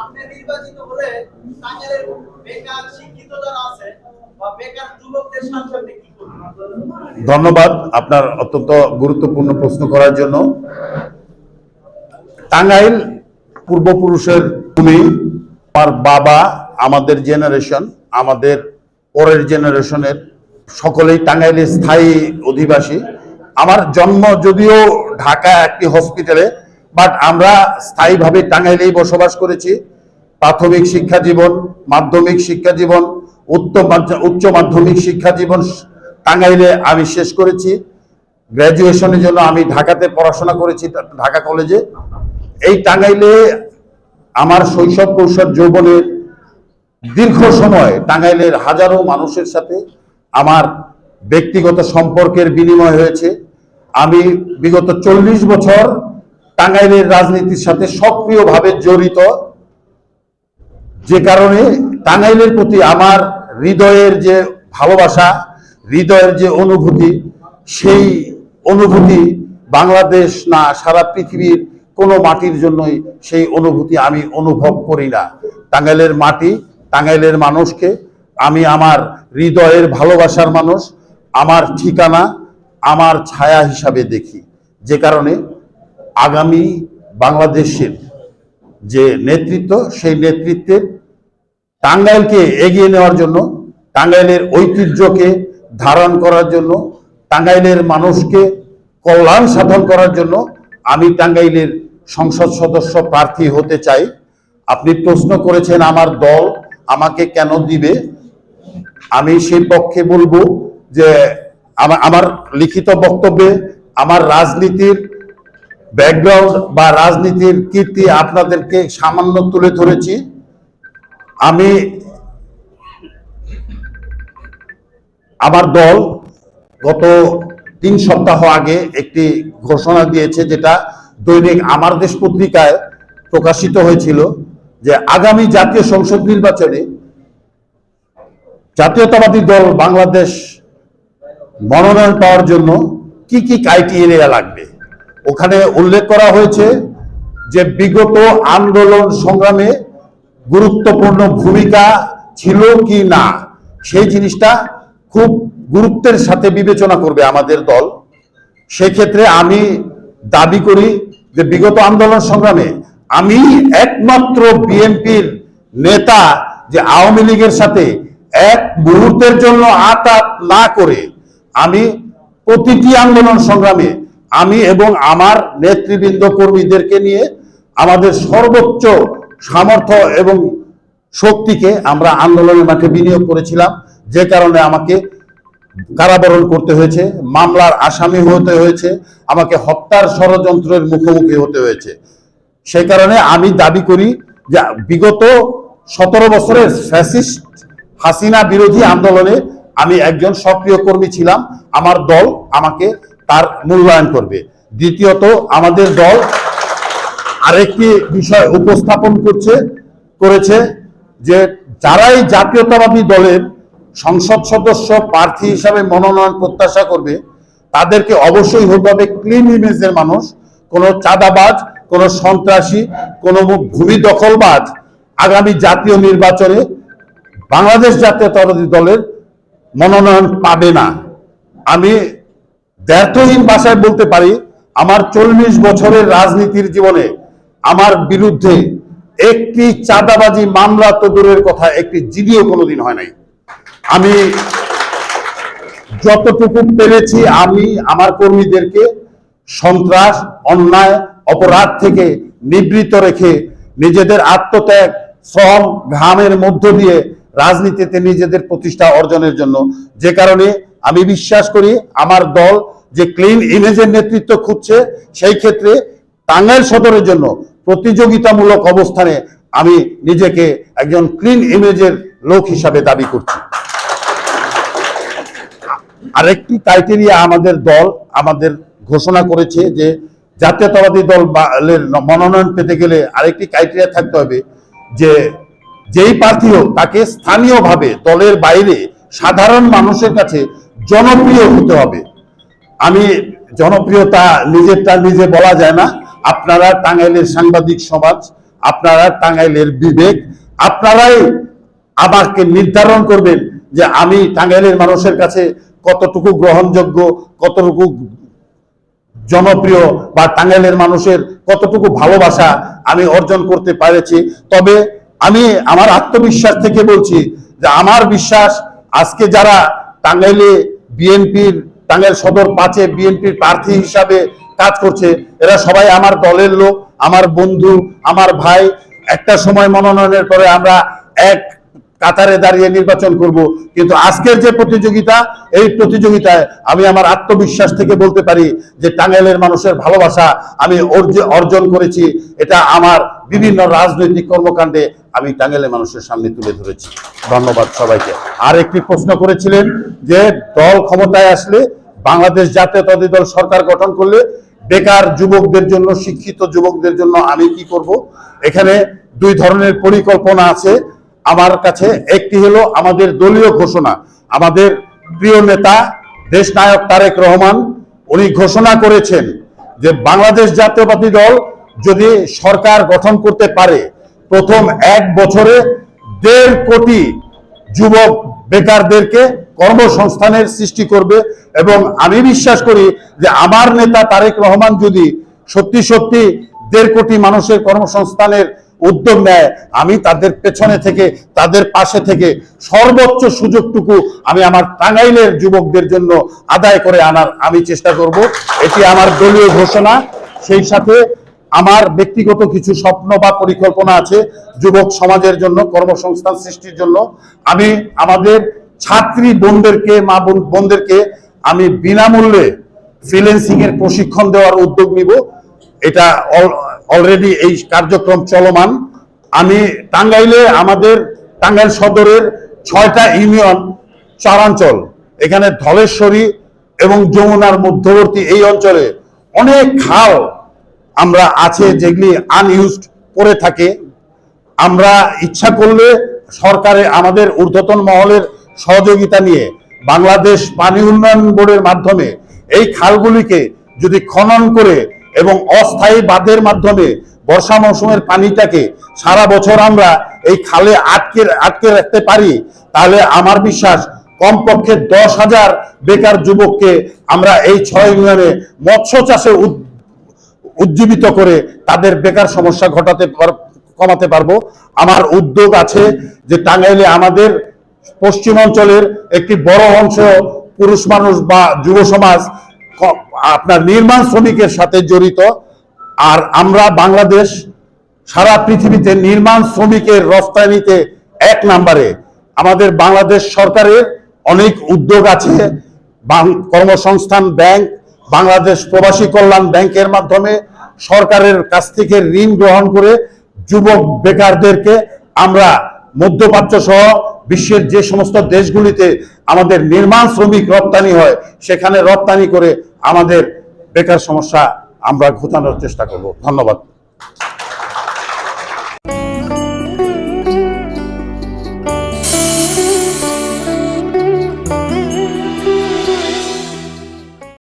আপনি নির্বাচিত হলে টাঙ্গাইলের বেকার শিক্ষিত যারা আছে বা বেকার যুবকদের সাথে আপনি কি ধন্যবাদ আপনার অত্যন্ত গুরুত্বপূর্ণ প্রশ্ন করার জন্য। টাঙ্গাইল পূর্বপুরুষের ভূমি, আমার বাবা, আমাদের জেনারেশন আমাদের পরের জেনারেশনের সকলেই টাঙ্গাইলের স্থায়ী অধিবাসী। আমার জন্ম যদিও ঢাকা একটি হসপিটালে বাট আমরা স্থায়ীভাবে টাঙ্গাইলেই বসবাস করেছি। প্রাথমিক শিক্ষা জীবন, মাধ্যমিক শিক্ষা জীবন, উচ্চ উচ্চ মাধ্যমিক শিক্ষা জীবন টাঙ্গাইলে আমি শেষ করেছি। গ্র্যাজুয়েশনের জন্য আমি ঢাকাতে পড়াশোনা করেছি, ঢাকা কলেজে। এই টাঙ্গাইলে আমার শৈশব কৈশোর যৌবনের দীর্ঘ সময় টাঙ্গাইলের হাজারো মানুষের সাথে আমার ব্যক্তিগত সম্পর্কের বিনিময় হয়েছে। আমি বিগত চল্লিশ বছর টাঙ্গাইলের রাজনীতির সাথে সক্রিয়ভাবে জড়িত। যে কারণে টাঙ্গাইলের প্রতি আমার হৃদয়ের যে ভালোবাসা, হৃদয়ের যে অনুভূতি, সেই অনুভূতি বাংলাদেশ না, সারা পৃথিবীর কোনো মাটির জন্যই সেই অনুভূতি আমি অনুভব করি না। টাঙ্গাইলের মাটি, টাঙ্গাইলের মানুষকে, আমি আমার হৃদয়ের ভালোবাসার মানুষ, আমার ঠিকানা, আমার ছায়া হিসাবে দেখি। যে কারণে আগামী বাংলাদেশের যে নেতৃত্ব, সেই নেতৃত্বের টাঙ্গাইলকে এগিয়ে নেওয়ার জন্য, টাঙ্গাইলের ঐতিহ্যকে ধারণ করার জন্য, টাঙ্গাইলের মানুষকে কল্যাণ সাধন করার জন্য আমি টাঙ্গাইলের সংসদ সদস্য প্রার্থী হতে চাই। আপনি প্রশ্ন করেছেন, আমার দল আমাকে কেন দিবে? আমি সেই পক্ষে বলব যে আমা- আমার লিখিত বক্তব্যে আমার রাজনীতির ব্যাকগ্রাউন্ড বা রাজনীতির কীর্তি আপনাদেরকে সামান্য তুলে ধরেছি। আমি আমার দল গত তিন সপ্তাহ আগে একটি ঘোষণা দিয়েছে, যেটা দৈনিক আমার দেশ পত্রিকায় প্রকাশিত হয়েছিল, যে আগামী জাতীয় সংসদ নির্বাচনে জাতীয়তাবাদী দল বাংলাদেশ মনোনয়ন পাওয়ার জন্য কি কি ক্রাইটেরিয়া লাগবে? ওখানে উল্লেখ করা হয়েছে যে বিগত আন্দোলন সংগ্রামে গুরুত্বপূর্ণ ভূমিকা ছিল কি না, সেই জিনিসটা খুব গুরুত্বের সাথে বিবেচনা করবে আমাদের দল। সেক্ষেত্রে আমি দাবি করি যে বিগত আন্দোলন সংগ্রামে আমি একমাত্র বিএনপির নেতা যে আওয়ামী লীগের সাথে এক মুহূর্তের জন্য আতাত না করে আমি প্রতিটি আন্দোলন সংগ্রামে আমি এবং আমার নেতৃবৃন্দ কর্মীদেরকে নিয়ে আমাদের সর্বোচ্চ সামর্থ্য এবং শক্তিকে আমরা আন্দোলনের মাঠে বিনিয়োগ করেছিলাম, যে কারণে আমাকে কারাবরণ করতে হয়েছে, মামলার আসামি হতে হয়েছে, আমাকে হত্যার ষড়যন্ত্রের মুখোমুখি হতে হয়েছে। সেই কারণে আমি দাবি করি যে বিগত সতেরো বছরের ফ্যাসিস্ট হাসিনা বিরোধী আন্দোলনে আমি একজন সক্রিয় কর্মী ছিলাম, আমার দল আমাকে তার মূল্যায়ন করবে। দ্বিতীয়ত, আমাদের দল আরেকটি বিষয় উপস্থাপন করছে, করেছে যে যারাই জাতীয়তাবাদী দলের সংসদ সদস্য প্রার্থী হিসাবে মনোনয়ন প্রত্যাশা করবে, তাদেরকে অবশ্যই হতে হবে ক্লিন ইমেজের মানুষ, কোনো চাঁদাবাজ, কোনো সন্ত্রাসী, কোনো ভূমি দখলবাজ আগামী জাতীয় নির্বাচনে বাংলাদেশ জাতীয়তাবাদী দলের মনোনয়ন পাবে না। আমি ব্যর্থহীন ভাষায় বলতে পারি, আমার চল্লিশ বছরের রাজনীতির জীবনে আমার বিরুদ্ধে একটি চাঁদাবাজি মামলা তো দূরের কথা, একটি জিডিও কোনোদিন হয় নাই। আমি যতটুকু পেরেছি, আমি আমার কর্মীদেরকে সন্ত্রাস, অন্যায়, অপরাধ থেকে নিবৃত রেখে নিজেদের আত্মত্যাগ, শ্রম, ঘামের মধ্য দিয়ে রাজনীতিতে নিজেদের প্রতিষ্ঠা অর্জনের জন্য। যে কারণে আমি বিশ্বাস করি, আমার দল যে ক্লিন ইমেজের নেতৃত্ব খুঁজছে, সেই ক্ষেত্রে টাঙ্গাইল সদরের জন্য প্রতিযোগিতামূলক অবস্থানে আমি নিজেকে একজন ক্লিন ইমেজের লোক হিসাবে দাবি করছি। আরেকটি ক্রাইটেরিয়া আমাদের দল, আমাদের ঘোষণা করেছে যে জাতীয়তাবাদী দল মনোনয়ন পেতে গেলে আরেকটি ক্রাইটেরিয়া থাকতে হবে যে যেই প্রার্থী হোক, তাকে স্থানীয়ভাবে দলের বাইরে সাধারণ মানুষের কাছে জনপ্রিয় হতে হবে। আমি জনপ্রিয়তা নিজেরটা নিজে বলা যায় না। আপনারা টাঙ্গাইলের সাংবাদিক সমাজ, আপনারা টাঙ্গাইলের বিবেক, আপনারাই আমাকে নির্ধারণ করবেন যে আমি টাঙ্গাইলের মানুষের কাছে কতটুকু গ্রহণযোগ্য, কতটুকু জনপ্রিয় বা টাঙ্গাইলের মানুষের কতটুকু ভালোবাসা আমি অর্জন করতে পেরেছি। তবে আমি আমার আত্মবিশ্বাস থেকে বলছি যে আমার বিশ্বাস আজকে যারা টাঙ্গাইলে বিএনপির টাঙ্গাইল সদর পাঁচে বিএনপির প্রার্থী হিসাবে কাজ করছে। এরা সবাই আমার দলের লোক, আমার বন্ধু, আমার ভাই। একটা সময় মনোনয়নের পরে আমরা এক কাতারে দাঁড়িয়ে নির্বাচন করব। কিন্তু আজকের যে প্রতিযোগিতা, এই প্রতিযোগিতায় আমি আমার আত্মবিশ্বাস থেকে বলতে পারি যে টাঙ্গাইলের মানুষের ভালোবাসা আমি অর্জ- অর্জন করেছি। এটা আমার বিভিন্ন রাজনৈতিক কর্মকাণ্ডে আমি টাঙ্গাইলের মানুষের সামনে তুলে ধরেছি। ধন্যবাদ সবাইকে। আর একটি প্রশ্ন করেছিলেন যে দল ক্ষমতায় আসলে বাংলাদেশ জাতীয়তাবাদী দল সরকার গঠন করলে বেকার যুবকদের জন্য, শিক্ষিত যুবকদের জন্য আমি কি করব? এখানে দুই ধরনের পরিকল্পনা আছে। আমার কাছে একটি হলো আমাদের দলীয় ঘোষণা। আমাদের প্রিয় নেতা দেশ নায়ক তারেক রহমান, উনি ঘোষণা করেছেন যে বাংলাদেশ জাতীয়বাদী দল যদি সরকার গঠন করতে পারে, প্রথম এক বছরে দেড় কোটি যুবক বেকারদেরকে কর্মসংস্থানের সৃষ্টি করবে এবং আমি বিশ্বাস করি যে আমার নেতা তারেক রহমান যদি সত্যি সত্যি দেড় কোটি মানুষের কর্মসংস্থানের উদ্যোগ নেয়, আমি তাদের পেছনে থেকে, তাদের পাশে থেকে সর্বোচ্চ সুযোগটুকু আমি আমার টাঙ্গাইলের যুবকদের জন্য আদায় করে আনার আমি চেষ্টা করব। এটি আমার দলীয় ঘোষণা। সেই সাথে আমার ব্যক্তিগত কিছু স্বপ্ন বা পরিকল্পনা আছে যুবক সমাজের জন্য, কর্মসংস্থান সৃষ্টির জন্য। আমি আমাদের ছাত্রী বোনদেরকে মা বোন বোনদেরকে আমি বিনামূল্যে ফ্রিল্যান্সিং এর প্রশিক্ষণ দেওয়ার উদ্যোগ নিব। এটা অলরেডি এই কার্যক্রম চলমান। আমি টাঙ্গাইলে আমাদের টাঙ্গাইল সদরের ছয়টা ইউনিয়ন চারাঞ্চল এখানে ধলেশ্বরী এবং যমুনার মধ্যবর্তী এই অঞ্চলে অনেক খাল আমরা আছে যেগুলি আনইউজড পড়ে থাকে। আমরা ইচ্ছা করলে সরকারে আমাদের ঊর্ধ্বতন মহলের সহযোগিতা নিয়ে বাংলাদেশ পানি উন্নয়ন বোর্ডের মাধ্যমে এই খালগুলিকে যদি খনন করে এবং অস্থায়ী বাঁধের মাধ্যমে বর্ষা মৌসুমের পানিটাকে সারা বছর আমরা এই খালে আটকে আটকে রাখতে পারি, তাহলে আমার বিশ্বাস কমপক্ষে দশ হাজার বেকার যুবককে আমরা এই ছয় ইউনিয়নে মৎস্য চাষে উজ্জীবিত করে তাদের বেকার সমস্যা ঘটাতে কমাতে পারব। আমার উদ্যোগ আছে যে টাঙ্গাইলে আমাদের পশ্চিমাঞ্চলের একটি বড় অংশ পুরুষ মানুষ বা যুব সমাজ আপনার নির্মাণ শ্রমিকের সাথে জড়িত। আর আমরা বাংলাদেশ সারা পৃথিবীতে নির্মাণ শ্রমিকের রফতানিতে এক নাম্বারে। আমাদের বাংলাদেশ সরকারের অনেক উদ্যোগ আছে। কর্মসংস্থান ব্যাংক, বাংলাদেশ প্রবাসী কল্যাণ ব্যাংকের মাধ্যমে সরকারের কাছ থেকে ঋণ গ্রহণ করে যুবক বেকারদেরকে আমরা মধ্যপ্রাচ্য সহ বিশ্বের যে সমস্ত দেশগুলিতে আমাদের নির্মাণ শ্রমিক রপ্তানি হয়, সেখানে রপ্তানি করে আমাদের বেকার সমস্যা আমরা ঘোচানোর চেষ্টা করব। ধন্যবাদ।